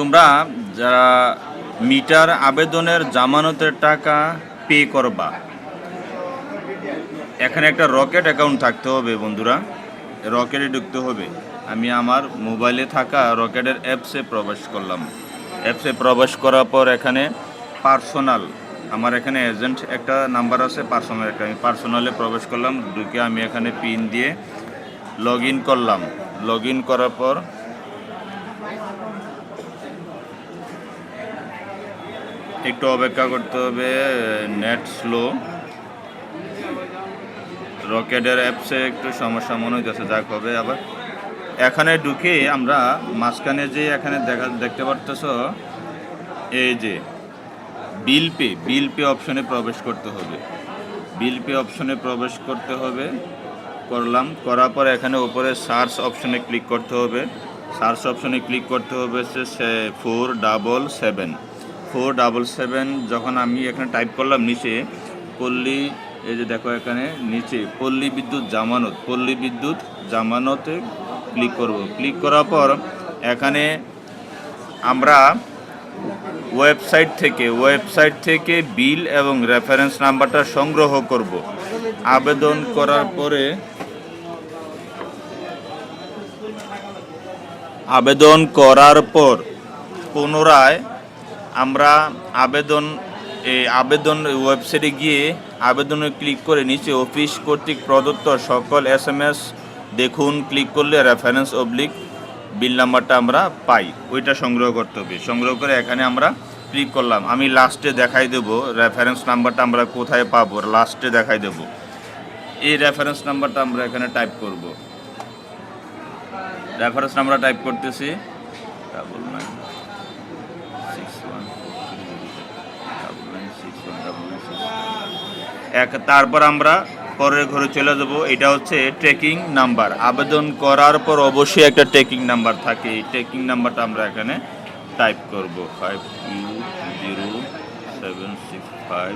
তোমরা যারা মিটার আবেদনের জামানতের টাকা পে করবা, এখানে একটা রকেট অ্যাকাউন্ট থাকতে হবে বন্ধুরা। রকেটে ঢুকতে হবে। আমি আমার মোবাইলে থাকা রকেটের অ্যাপসে প্রবেশ করলাম। অ্যাপসে প্রবেশ করার পর এখানে পার্সোনাল, আমার এখানে এজেন্ট একটা নাম্বার আছে, পার্সোনাল একটা। আমি পার্সোনালে প্রবেশ করলাম, ঢুকে আমি এখানে পিন দিয়ে লগ করলাম। লগ করার পর একটু অপেক্ষা করতে হবে, নেট স্লো। রকেটের অ্যাপসে একটু সমস্যা মনে হইতেছে, যাক হবে আবার। এখানে ঢুকে আমরা মাঝখানে যে এখানে দেখা, দেখতে পারতেছ, এই যে, বিল পে বিল পে অপশনে প্রবেশ করতে হবে। বিল পে অপশনে প্রবেশ করতে হবে, করলাম, করার পর এখানে উপরে সার্চ অপশনে ক্লিক করতে হবে। সার্চ অপশনে ক্লিক করতে হবে হচ্ছে four, double seven. Four double seven যখন আমি এখানে টাইপ করলাম নিচে, পল্লী, এই যে দেখো এখানে নিচে, পল্লী বিদ্যুৎ জামানত, পল্লী বিদ্যুৎ জামানতে ক্লিক করব। ক্লিক করার পর এখানে আমরা ওয়েবসাইট থেকে ওয়েবসাইট থেকে বিল এবং রেফারেন্স নাম্বারটা সংগ্রহ করব। আবেদন করার পরে আবেদন করার পর পুনরায় আমরা আবেদন এই আবেদন ওয়েবসাইটে গিয়ে আবেদনে ক্লিক করে নিচে অফিস কর্তৃক প্রদত্ত সকল এস এম এস দেখুন ক্লিক করলে রেফারেন্স অবলিক বিল নাম্বারটা আমরা পাই। ওইটা সংগ্রহ করতে হবে। সংগ্রহ করে এখানে আমরা ক্লিক করলাম। আমি লাস্টে দেখাই দেব রেফারেন্স নাম্বারটা আমরা কোথায় পাবো। লাস্টে দেখাই দেব। এই রেফারেন্স নাম্বারটা আমরা এখানে টাইপ করব। রেফারেন্স নাম্বার টাইপ করতেছি। ডাবল এক, তারপর আমরা পরের ঘরে চলে যাব। এটা হচ্ছে ট্রেকিং নাম্বার আবেদন করার পর অবশ্যই একটা ট্রেকিং নাম্বার থাকে। এই ট্রেকিং নাম্বারটা আমরা এখানে টাইপ করব। Five U zero seven six five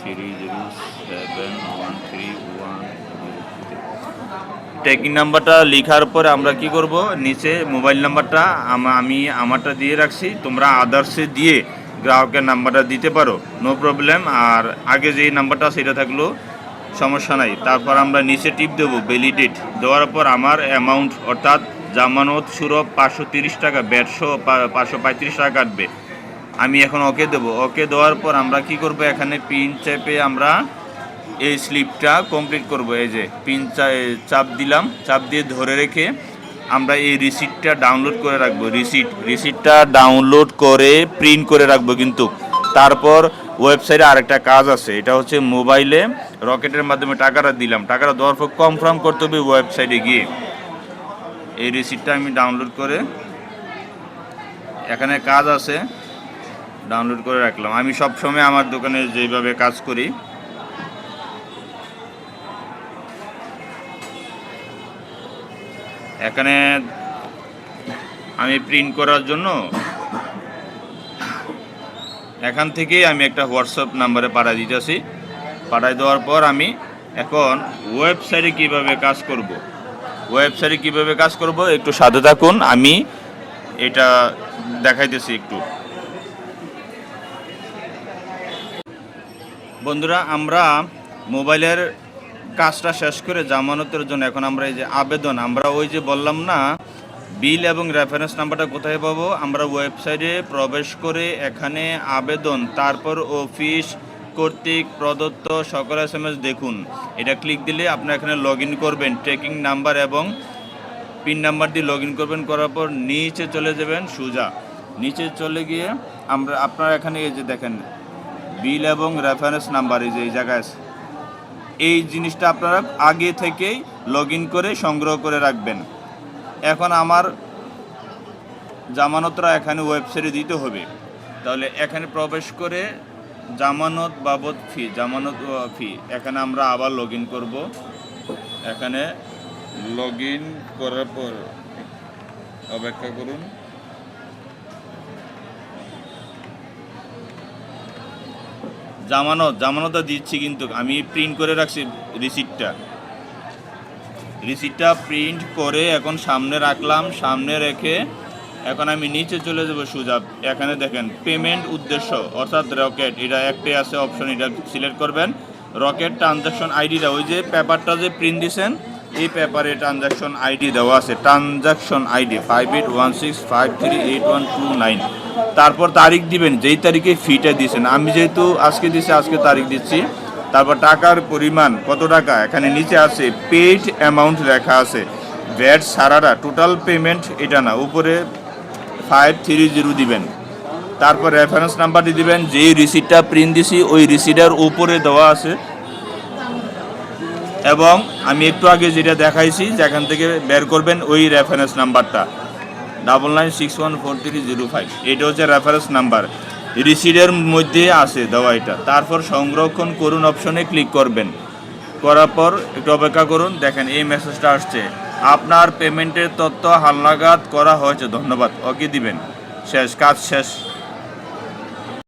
three zero seven one three one tracking নাম্বারটা লেখার পরে আমরা কি করব? নিচে মোবাইল নাম্বারটা আমি আমারটা দিয়ে রাখছি। তোমরা আদার্সে দিয়ে গ্রাহকের নাম্বারটা দিতে পারো নো প্রবলেম আর আগে যেই নাম্বারটা সেটা থাকল, সমস্যা নাই। তারপর আমরা নিচে টিপ দেবো ভ্যালিডেট দেওয়ার পর আমার অ্যামাউন্ট অর্থাৎ জামানত, সুরভ পাঁচশো তিরিশ টাকা ব্যাটশো পাঁচশো পঁয়ত্রিশ টাকা কাটবে। আমি এখন ওকে দেবো। ওকে দেওয়ার পর আমরা কি করব? এখানে পিন চেপে আমরা এই স্লিপটা কমপ্লিট করব। এই যে পিন চাপ দিলাম। চাপ দিয়ে ধরে রেখে আমরা এই রিসিটটা ডাউনলোড করে রাখব রিসিট রিসিটটা ডাউনলোড করে প্রিন্ট করে রাখব কিন্তু। তারপর ওয়েবসাইটে আরেকটা কাজ আছে, এটা হচ্ছে মোবাইলে রকেটের মাধ্যমে টাকাটা দিলাম। টাকাটা দেওয়ার পর কনফার্ম করতে হবে ওয়েবসাইটে গিয়ে। এই রিসিটটা আমি ডাউনলোড করে এখানে কাজ আছে ডাউনলোড করে রাখলাম। আমি সব সময় আমার দোকানে যেভাবে কাজ করি এখানে আমি প্রিন্ট করার জন্য এখান থেকেই আমি একটা হোয়াটসঅ্যাপ নাম্বারে পাঠাই দিতেছি। পাঠাই দেওয়ার পর আমি এখন ওয়েবসাইটে কীভাবে কাজ করব? ওয়েবসাইটে কীভাবে কাজ করব? একটু সাথে থাকুন, আমি এটা দেখাইতেছি একটু। বন্ধুরা, আমরা মোবাইলের কাজটা শেষ করে জামানতের জন্য এখন আমরা এই যে আবেদন, আমরা ওই যে বললাম না, বিল এবং রেফারেন্স নাম্বারটা কোথায় পাবো? আমরা ওয়েবসাইটে প্রবেশ করে এখানে আবেদন, তারপর অফিস কর্তৃক প্রদত্ত সকল এস এম এস দেখুন। এটা ক্লিক দিলে আপনার এখানে লগ ইন করবেন ট্রেকিং নাম্বার এবং পিন নাম্বার দিয়ে লগ ইন করবেন, করার পর নিচে চলে যাবেন সুজা। নিচে চলে গিয়ে আমরা, আপনারা এখানে এই যে দেখেন, বিল এবং রেফারেন্স নাম্বার এই যে, এই জায়গায়। এই জিনিসটা আপনারা আগে থেকেই লগ করে সংগ্রহ করে রাখবেন। এখন আমার জামানতরা এখানে ওয়েবসাইটে দিতে হবে। তাহলে এখানে প্রবেশ করে জামানত বাবদ ফি জামানত ফি এখানে আমরা আবার লগ ইন করব। এখানে লগ করার পর অপেক্ষা করুন। জামানত জামানতটা দিচ্ছি কিন্তু আমি প্রিন্ট করে রাখছি রিসিটটা রিসিটটা প্রিন্ট করে এখন সামনে রাখলাম, সামনে রেখে এখন আমি নিচে চলে যাব সুজা। এখানে দেখেন পেমেন্ট উদ্দেশ্য, অর্থাৎ রকেট এটা একটাই আছে অপশন এটা সিলেক্ট করবেন। রকেট ট্রানজাকশন আইডিটা ওই যে পেপারটা যে প্রিন্ট দিছেন এই পেপারে ট্রানজাকশন আইডি দেওয়া আছে। Transaction ID five eight one six five three eight one two nine তারপর তারিখ দিবেন, যেই তারিখে ফিটা দিয়েছেন আমি যেহেতু আজকে দিছি, আজকে তারিখ দিচ্ছি। তারপর টাকার পরিমাণ কত টাকা? এখানে নিচে আছে পেইড অ্যামাউন্ট লেখা আছে। ভ্যাট সারারা টোটাল পেমেন্ট এটা না, উপরে ফাইভ থ্রি জিরো দিবেন। তারপর রেফারেন্স নাম্বারটি দিবেন, যেই রিসিটটা প্রিন্ট দিছি, ওই রিসিটের উপরে দেওয়া আছে। এবং আমি একটু আগে যেটা দেখাইছি, যেখান থেকে বের করবেন ওই রেফারেন্স নাম্বারটা double nine six one four three zero five এটা হচ্ছে রেফারেন্স নাম্বার রিসিডের মধ্যে আছে দেওয়া এটা। তারপর সংরক্ষণ করুন অপশনে ক্লিক করবেন। করার পর একটু অপেক্ষা করুন, দেখেন এই মেসেজটা আসছে। আপনার পেমেন্টের তথ্য হালনাগাদ করা হয়েছে। ধন্যবাদ। ওকে দিবেন। শেষ, কাজ শেষ।